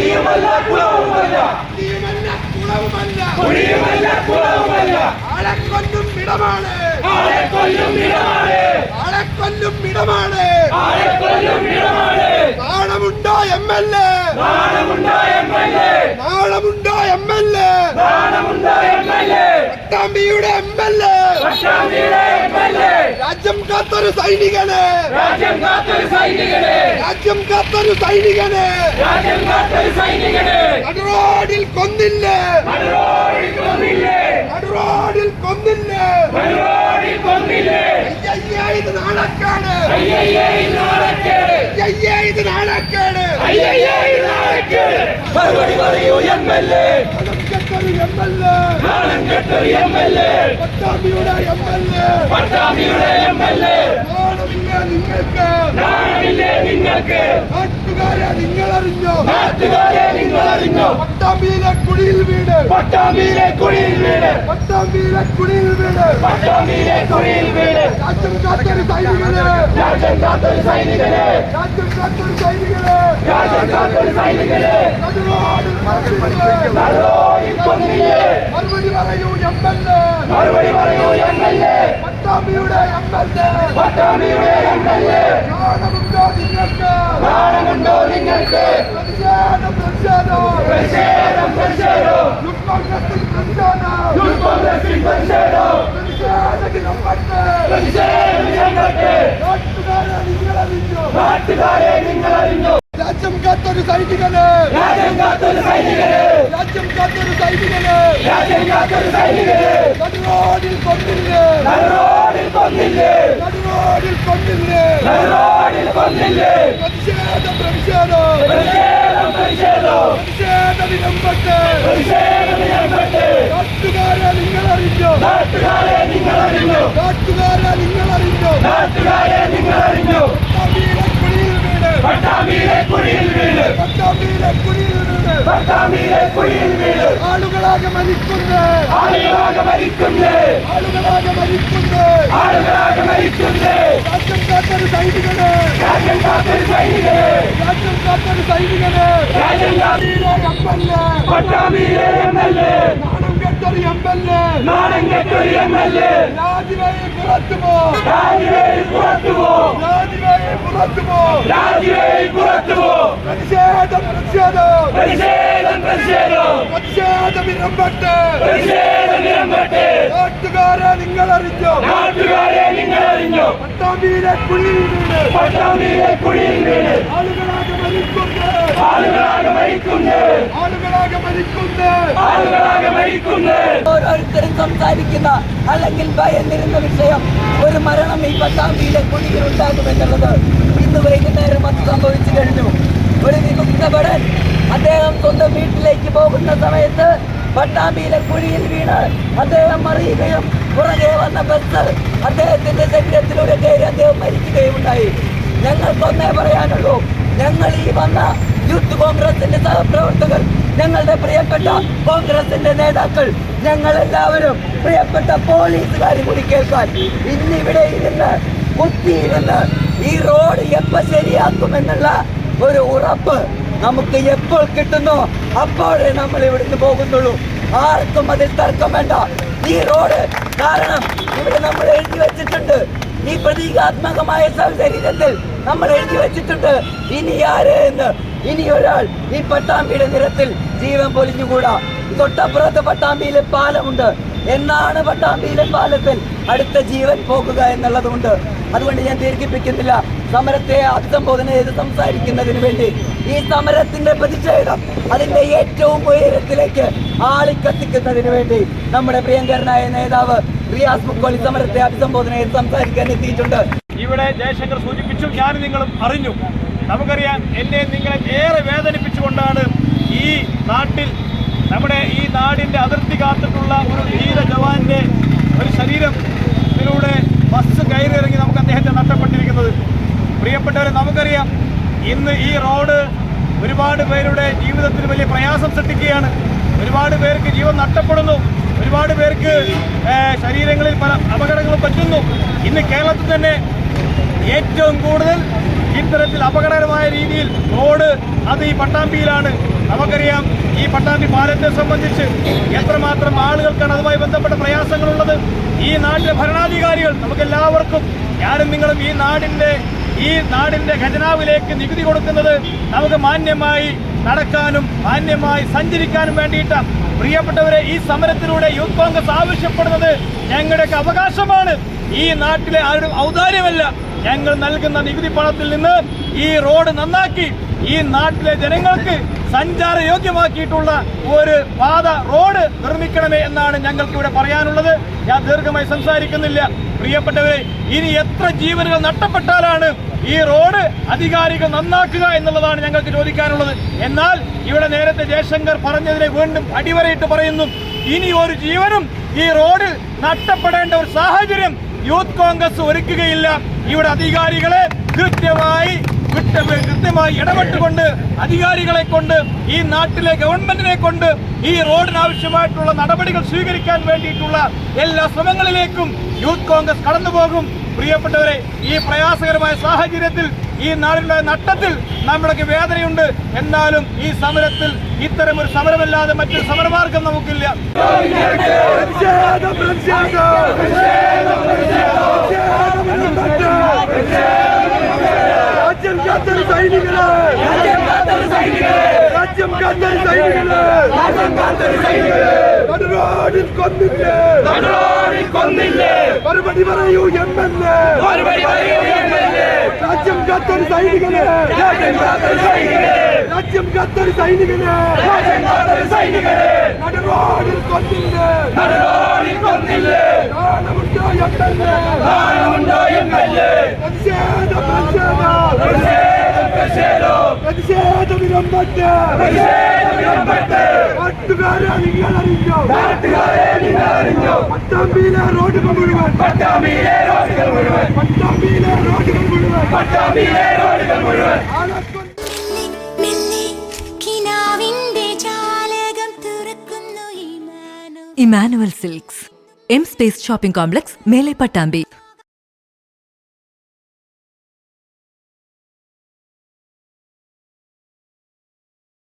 കുഴിയുമല്ല കുളവുമല്ല കുഴിയുമല്ല കുളവുമല്ല ആളെ കൊല്ലും ഇടമാണ് ആളെ കൊല്ലും ഇടമാണ് ആളെ കൊല്ലും ഇടമാണ് ആളെ കൊല്ലും ഇടമാണ് നാണമുണ്ടോ എം എൽ എ നാണമുണ്ടോ എം എൽ എ നാണമുണ്ടോ എം എൽ എ നാണമുണ്ടോ എം എൽ എ പട്ടാമ്പിയുടെ എം എൽ എ പട്ടാമ്പിയുടെ എം എൽ എ രാജ്യം കാത്തൊരു സൈനികനെ. രാജ്യം കാത്തൊരു സൈനികനെ. രാജ്യം കാത്തൊരു സൈനികന്. രാജ്യം കാത്തൊരു സൈനികനെ നടുറോഡിൽ കൊന്നില്ലേ? നടുറോഡിൽ കൊന്നില്ലേ? നടുറോഡിൽ കൊന്നില്ലേ? നടുറോഡിൽ കൊന്നില്ലേ? അയ്യയ്യേ ഇത് നാണക്കേട്. അയ്യയ്യേ നാളക്കേട് അയ്യയ്യേ ഇത് നാണക്കേട്. അയ്യയ്യേ നാളക്കേട് മറുപടി പറയൂ എം എൽ എ നാണക്കെട്ടൊരു എം എൽ എ നാണം കെട്ടൊരു എം എൽ എ പട്ടാമ്പിയുടെ എം എൽ എ പട്ടാമ്പിയുടെ എം എൽ എ നാണമില്ല നിങ്ങൾക്ക്? നാണമില്ലേ നിങ്ങൾക്ക്? നാട്ടുകാരെ അറിഞ്ഞോ നാട്ടുകാരെ പട്ടാമ്പിയിലെ കുടിയിൽ വീട് പട്ടാമ്പിയിലെ കുടിയിൽ വീട് പട്ടാമ്പിയിലെ കുടിയിൽ വീട് പട്ടാമ്പിയിലെ കുടിയിൽ വീട് രാജ്യം കാത്തൊരു സൈനികന്. രാജ്യം കാത്തൊരു സൈനികനെ. രാജ്യം കാത്തൊരു സൈനികന്. രാജ്യം കാത്തൊരു സൈനികനെ. മറുപടി പറയൂ എം എൽ എ. മറുപടി പറയൂ എം എൽ എ. പട്ടാമ്പിയുടെ എം എൽ എ. പട്ടാമ്പിയുടെ എം എൽ എ. നാണമുണ്ടോ നിങ്ങൾക്ക്? നാണമുണ്ടോ നിങ്ങൾക്ക്? പ്രതിഷേധം പ്രതിഷേധം പ്രതിഷേധം യൂത്ത് കോൺഗ്രസിൽ പ്രതിഷേധം യൂത്ത് കോൺഗ്രസിൽ പ്രതിഷേധം പ്രതിഷേധത്തിനും പണ്ട് പ്രതിഷേധം ഞങ്ങൾക്ക് നാട്ടുകാരെ അറിഞ്ഞു രാജ്യം കാത്തൊരു സൈനികന് രാജ്യം കാത്തൊരു സൈനികനെ രാജ്യം കാത്തൊരു സൈനികന് രാജ്യം കാത്തൊരു സൈനികനെ നടുറോഡിൽ കൊന്നില്ലേ നടുറോഡിൽ കൊന്നില്ലേ നടുറോഡിൽ കൊന്നില്ലേ നടുറോഡിൽ കൊന്നില്ലേ പ്രതിഷേധം പ്രതിഷേധം നാട്ടുകാരെ നിങ്ങൾ അറിഞ്ഞോ നാട്ടുകാരെ നിങ്ങൾ അറിഞ്ഞോ നാട്ടുകാരെ നിങ്ങൾ അറിഞ്ഞോ നാട്ടുകാരെ നിങ്ങൾ അറിഞ്ഞു പട്ടാമ്പിയിലെ കുടിയിൽ വീട് പട്ടാമ്പിയിലെ കുഴിയിൽ വീട് പട്ടാമ്പിയിലെ കുടിയിൽ വീട് പട്ടാമ്പിയിലെ കുഴിയിൽ വീട് ആളുകളാകെ മരിക്കുന്നേ ആളുകളാകെ മരിക്കുന്നേ ആളുകളാകെ മരിക്കുന്നേ ആളുകളാകെ മരിക്കുന്നേ രാജ്യം കാത്തൊരു സൈനികന് രാജ്യം കാത്തൊരു സൈനികനെ രാജ്യം കാത്തൊരു സൈനികന് രാജ്യം കാത്തൊരു പട്ടാമ്പിയിലെ എം എൽ എ പട്ടാമ്പിയിലെ എം എൽ എ നാണം കെട്ടൊരു എം എൽ എ നാണം കെട്ടൊരു എം എൽ എ രാജിവയെ പുറത്തു പോ രാജിവേൽ പുറത്തു പോ രാജിവയെ പുറത്തു പോ രാജിവേൽ പുറത്തു പോ പ്രതിഷേധം പ്രതിഷേധം. പ്രതിഷേധം പ്രതിഷേധം. പ്രതിഷേധം ഇരമ്പട്ട് പ്രതിഷേധം നാട്ടുകാരെ നിങ്ങൾ അറിഞ്ഞോ നാട്ടുകാരെ നിങ്ങൾ അറിഞ്ഞോ പട്ടാമ്പിയിലെ കുഴിയിൽ വീട് പട്ടാമ്പിയിലെ കുഴിയിൽ വീട് ആളുകളാകെ മരിക്കുന്നു ആളുകളാകെ മരിക്കുന്നു ആളുകളാകെ മരിക്കുന്നു ആളുകളാകെ മരിക്കുന്നു ഓരോരുത്തരും സംസാരിക്കുന്ന അല്ലെങ്കിൽ ഭയന്നിരുന്ന വിഷയം ഒരു മരണം ഈ പട്ടാമ്പിയിലെ കുഴിയിൽ ഉണ്ടാകുമെന്നുള്ളത്. ഇന്ന് വൈകുന്നേരം അത് സംഭവിച്ചു കഴിഞ്ഞു. ഒരു വിമുക്തപടൻ അദ്ദേഹം സ്വന്തം വീട്ടിലേക്ക് പോകുന്ന സമയത്ത് പട്ടാമ്പിയിലെ കുഴിയിൽ വീണ് അദ്ദേഹം മറിയുകയും പുറകെ വന്ന ബസ് അദ്ദേഹത്തിന്റെ ശരീരത്തിലൂടെ കയറി അദ്ദേഹം മരിക്കുകയും ഉണ്ടായി ഞങ്ങൾക്കൊന്നേ പറയാനുള്ളൂ. ഞങ്ങൾ ഈ വന്ന യൂത്ത് കോൺഗ്രസിന്റെ സഹപ്രവർത്തകർ ഞങ്ങളുടെ പ്രിയപ്പെട്ട കോൺഗ്രസിന്റെ നേതാക്കൾ ഞങ്ങൾ എല്ലാവരും പ്രിയപ്പെട്ട പോലീസുകാർ കൂടി കേൾക്കാൻ ഇന്നിവിടെ ഇരുന്ന് കുത്തിയിരുന്ന് ഈ റോഡ് എപ്പ ശരിയാക്കുമെന്നുള്ള ഒരു ഉറപ്പ് നമുക്ക് എപ്പോൾ കിട്ടുന്നോ അപ്പോഴേ നമ്മൾ ഇവിടുന്ന് പോകുന്നുള്ളൂ. ആർക്കും അതിൽ തർക്കം വേണ്ട. ഈ റോഡ് കാരണം ഇവിടെ നമ്മൾ എഴുതി വെച്ചിട്ടുണ്ട്. ഈ പ്രതീകാത്മകമായ ശരീരത്തിൽ നമ്മൾ എഴുതി വെച്ചിട്ടുണ്ട്. ഇനി ആര് എന്ന്? ഇനി ഒരാൾ ഈ പട്ടാമ്പിയുടെ നിരത്തിൽ ജീവൻ പൊലിഞ്ഞുകൂടാ. തൊട്ടപ്പുറത്ത് പട്ടാമ്പിയിലെ പാലമുണ്ട്. എന്നാണ് പട്ടാമ്പിയിലെ പാലത്തിൽ അടുത്ത ജീവൻ പോകുക എന്നുള്ളതുകൊണ്ട്. അതുകൊണ്ട് ഞാൻ ദീർഘിപ്പിക്കുന്നില്ല. സമരത്തെ അഭിസംബോധന ചെയ്ത് സംസാരിക്കുന്നതിന് വേണ്ടി ഈ സമരത്തിന്റെ പ്രതിഷേധം അതിന്റെ ഏറ്റവും ഉയരത്തിലേക്ക് ആളിക്കത്തിക്കുന്നതിന് വേണ്ടി നമ്മുടെ പ്രിയങ്കരനായ നേതാവ് റിയാസ് മുക്കോളി സമരത്തെ അഭിസംബോധന ചെയ്ത് സംസാരിക്കാൻ എത്തിയിട്ടുണ്ട്. ഇവിടെ ജയശങ്കർ സൂചിപ്പിച്ചു ഞാൻ നിങ്ങളും അറിഞ്ഞു. നമുക്കറിയാം എന്നെ നിങ്ങളെ ഏറെ വേദനിപ്പിച്ചുകൊണ്ടാണ് ഈ നാട്ടിൽ നമ്മുടെ ഈ നാടിന്റെ അതിർത്തി കാത്തിട്ടുള്ള ഒരു ധീര ജവാന്റെ ഒരു ശരീരത്തിലൂടെ ബസ് കയറി ഇറങ്ങി നമുക്ക് അദ്ദേഹത്തെ നഷ്ടപ്പെട്ടിരിക്കുന്നത് പ്രിയപ്പെട്ടവരെ നമുക്കറിയാം ഇന്ന് ഈ റോഡ് ഒരുപാട് പേരുടെ ജീവിതത്തിൽ വലിയ പ്രയാസം സൃഷ്ടിക്കുകയാണ്. ഒരുപാട് പേർക്ക് ജീവൻ നഷ്ടപ്പെടുന്നു. ഒരുപാട് പേർക്ക് ശരീരങ്ങളിൽ പല അപകടങ്ങളും പറ്റുന്നു. ഇന്ന് കേരളത്തിൽ തന്നെ ഏറ്റവും കൂടുതൽ ഇത്തരത്തിൽ അപകടകരമായ രീതിയിൽ റോഡ് അത് ഈ പട്ടാമ്പിയിലാണ്. നമുക്കറിയാം ഈ പട്ടാമ്പി പാലത്തെ സംബന്ധിച്ച് എത്രമാത്രം ആളുകൾക്കാണ് അതുമായി ബന്ധപ്പെട്ട പ്രയാസങ്ങളുള്ളത്. ഈ നാട്ടിലെ ഭരണാധികാരികൾ നമുക്കെല്ലാവർക്കും ഞാനും നിങ്ങളും ഈ നാടിന്റെ ഈ നാടിന്റെ ഖജനാവിലേക്ക് നികുതി കൊടുക്കുന്നത് നമുക്ക് മാന്യമായി നടക്കാനും മാന്യമായി സഞ്ചരിക്കാനും വേണ്ടിയിട്ട് പ്രിയപ്പെട്ടവരെ ഈ സമരത്തിലൂടെ യൂത്ത് കോൺഗ്രസ് ആവശ്യപ്പെടുന്നത് ഞങ്ങളുടെയൊക്കെ അവകാശമാണ്. ഈ നാട്ടിലെ ആരും ഔദാര്യമല്ല. ഞങ്ങൾ നൽകുന്ന നികുതി പണത്തിൽ നിന്ന് ഈ റോഡ് നന്നാക്കി. ഈ നാട്ടിലെ ജനങ്ങൾക്ക് സഞ്ചാര യോഗ്യമാക്കിയിട്ടുള്ള ഒരു പാത റോഡ് നിർമ്മിക്കണമേ എന്നാണ് ഞങ്ങൾക്ക് ഇവിടെ പറയാനുള്ളത്. ഞാൻ ദീർഘമായി സംസാരിക്കുന്നില്ല. പ്രിയപ്പെട്ടവരെ ഇനി എത്ര ജീവനുകൾ നഷ്ടപ്പെട്ടാലാണ് ഈ റോഡ് അധികാരികൾ നന്നാക്കുക എന്നുള്ളതാണ് ഞങ്ങൾക്ക് ചോദിക്കാനുള്ളത്. എന്നാൽ ഇവിടെ നേരത്തെ ജയശങ്കർ പറഞ്ഞതിനെ വീണ്ടും അടിവരയിട്ട് പറയുന്നു. ഇനി ഒരു ജീവനും ഈ റോഡിൽ നഷ്ടപ്പെടേണ്ട ഒരു സാഹചര്യം യൂത്ത് കോൺഗ്രസ് ഒരുക്കുകയില്ല. ഇവിടെ അധികാരികളെ കൃത്യമായി കൃത്യമായി ഇടപെട്ടുകൊണ്ട് അധികാരികളെ കൊണ്ട് ഈ നാട്ടിലെ ഗവൺമെന്റിനെ കൊണ്ട് ഈ റോഡിന് ആവശ്യമായിട്ടുള്ള നടപടികൾ സ്വീകരിക്കാൻ വേണ്ടിയിട്ടുള്ള എല്ലാ ശ്രമങ്ങളിലേക്കും യൂത്ത് കോൺഗ്രസ് കടന്നുപോകും. പ്രിയപ്പെട്ടവരെ ഈ പ്രയാസകരമായ സാഹചര്യത്തിൽ ഈ നാടിന്റെ നട്ടത്തിൽ നമ്മൾക്ക് വേദനയുണ്ട്. എന്നാലും ഈ സമരത്തിൽ ഇത്തരം ഒരു സമരമല്ലാതെ മറ്റൊരു സമരമാർഗം നമുക്കില്ല. പ്രതിഷേധം പ്രതിഷേധം രാജ്യം കാത്തൊരു സൈനികൾ രാജ്യം കാത്തൊരു സൈനികൾ നടുറോഡിൽ കൊന്നില്ലേ കൊന്നില്ലേ മറുപടി പറയൂ എം എൽ എ മറുപടി പറയൂ എംഎൽഎ രാജ്യം കാത്തൊരു സൈനികൾ രാജ്യം കാത്തൊരു സൈനികരെ രാജ്യം കാത്തൊരു സൈനികൾ രാജ്യം കാത്തൊരു സൈനികരെ നടുറോഡിൽ കൊന്നില്ലേ നടുറോഡിൽ കൊന്നില്ലേ നാണമുണ്ടോ എം എൽ എ നാണമുണ്ടോ എംഎൽഎ പട്ടാമ്പിയിലെ റോഡുകൾ മുഴുവൻ പട്ടാമ്പിയിലെ റോഡുകൾ മുഴുവൻ പട്ടാമ്പിയിലെ റോഡുകൾ മുഴുവൻ പട്ടാമ്പിയിലെ റോഡുകൾ മുഴുവൻ Emmanuel Silks M Space shopping complex Mele Pattambi.